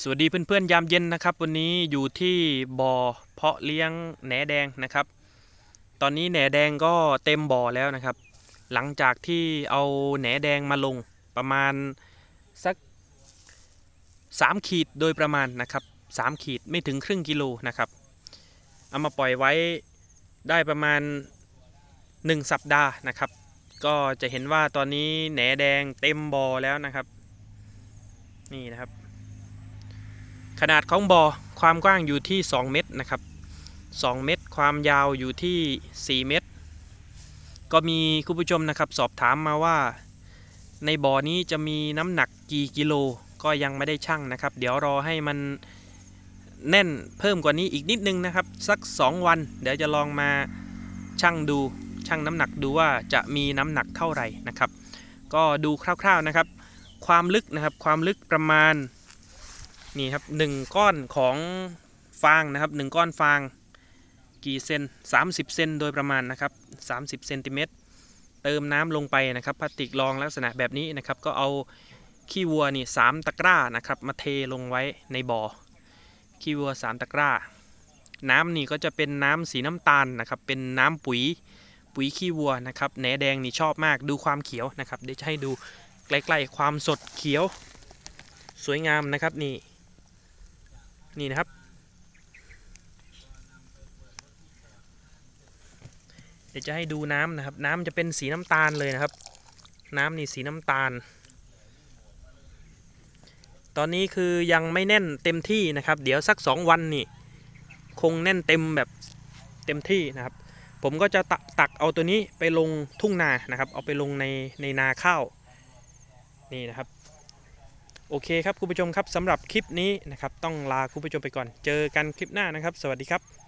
สวัสดีเพื่อนๆยามเย็นนะครับ วันนี้อยู่ที่บ่อเพาะเลี้ยงแหนแดงนะครับ ตอนนี้แหนแดงก็เต็มบ่อแล้วนะครับ หลังจากที่เอาแหนแดงมาลงประมาณสัก 3 ขีดโดยประมาณนะครับ 3 ขีดไม่ถึงครึ่งกิโลนะครับ เอามาปล่อยไว้ได้ประมาณ 1 สัปดาห์นะครับ ก็จะเห็นว่าตอนนี้แหนแดงเต็มบ่อแล้วนะครับ นี่นะครับ ขนาดของบ่อความกว้างอยู่ที่ 2 เมตรนะครับ 2 เมตร ความยาวอยู่ที่ 4 เมตร ก็มีคุณผู้ชมนะครับ สอบถามมาว่า ในบ่อนี้จะมีน้ำหนักกี่กิโลก็ยังไม่ได้ชั่งนะครับ เดี๋ยวรอให้มันแน่นเพิ่มกว่านี้อีกนิดนึงนะครับ สัก 2 วัน เดี๋ยวจะลองมาชั่งดูชั่งน้ำหนักดูว่าจะมีน้ำหนักเท่าไหร่นะครับ ก็ดูคร่าวๆนะครับ ความลึกนะครับความลึกประมาณ นี่ครับหนึ่งก้อนของฟางนะครับหนึ่งก้อนฟางกี่เซน30 เซนโดยประมาณนะครับ30เซนติเมตรเติมน้ำลงไปนะครับพลาสติกรองลักษณะแบบนี้นะครับก็เอาขี้วัวนี่สามตะกร้านะครับมาเทลงไว้ในบ่อขี้วัวสามตะกร้า น้ำนี่ก็จะเป็นน้ำสีน้ำตาลนะครับเป็นน้ำปุ๋ยปุ๋ยขี้วัวนะครับแหนแดงนี่ชอบมากดูความเขียวนะครับเดี๋ยวจะให้ดูใกล้ๆความสดเขียว สวยงามนะครับนี่ นี่นะครับ เดี๋ยวจะให้ดูน้ำนะครับ น้ำจะเป็นสีน้ำตาลเลยนะครับ น้ำนี่สีน้ำตาล ตอนนี้คือยังไม่แน่นเต็มที่นะครับ เดี๋ยวสักสองวันนี่ คงแน่นเต็มแบบเต็มที่นะครับ ผมก็จะตะตักเอาตัวนี้ไปลงทุ่งนานะครับ เอาไปลงในในนาข้าวนี่นะครับ โอเคครับคุณผู้ชมครับสำหรับคลิปนี้นะครับต้องลาคุณผู้ชมไปก่อน เจอกันคลิปหน้านะครับ สวัสดีครับ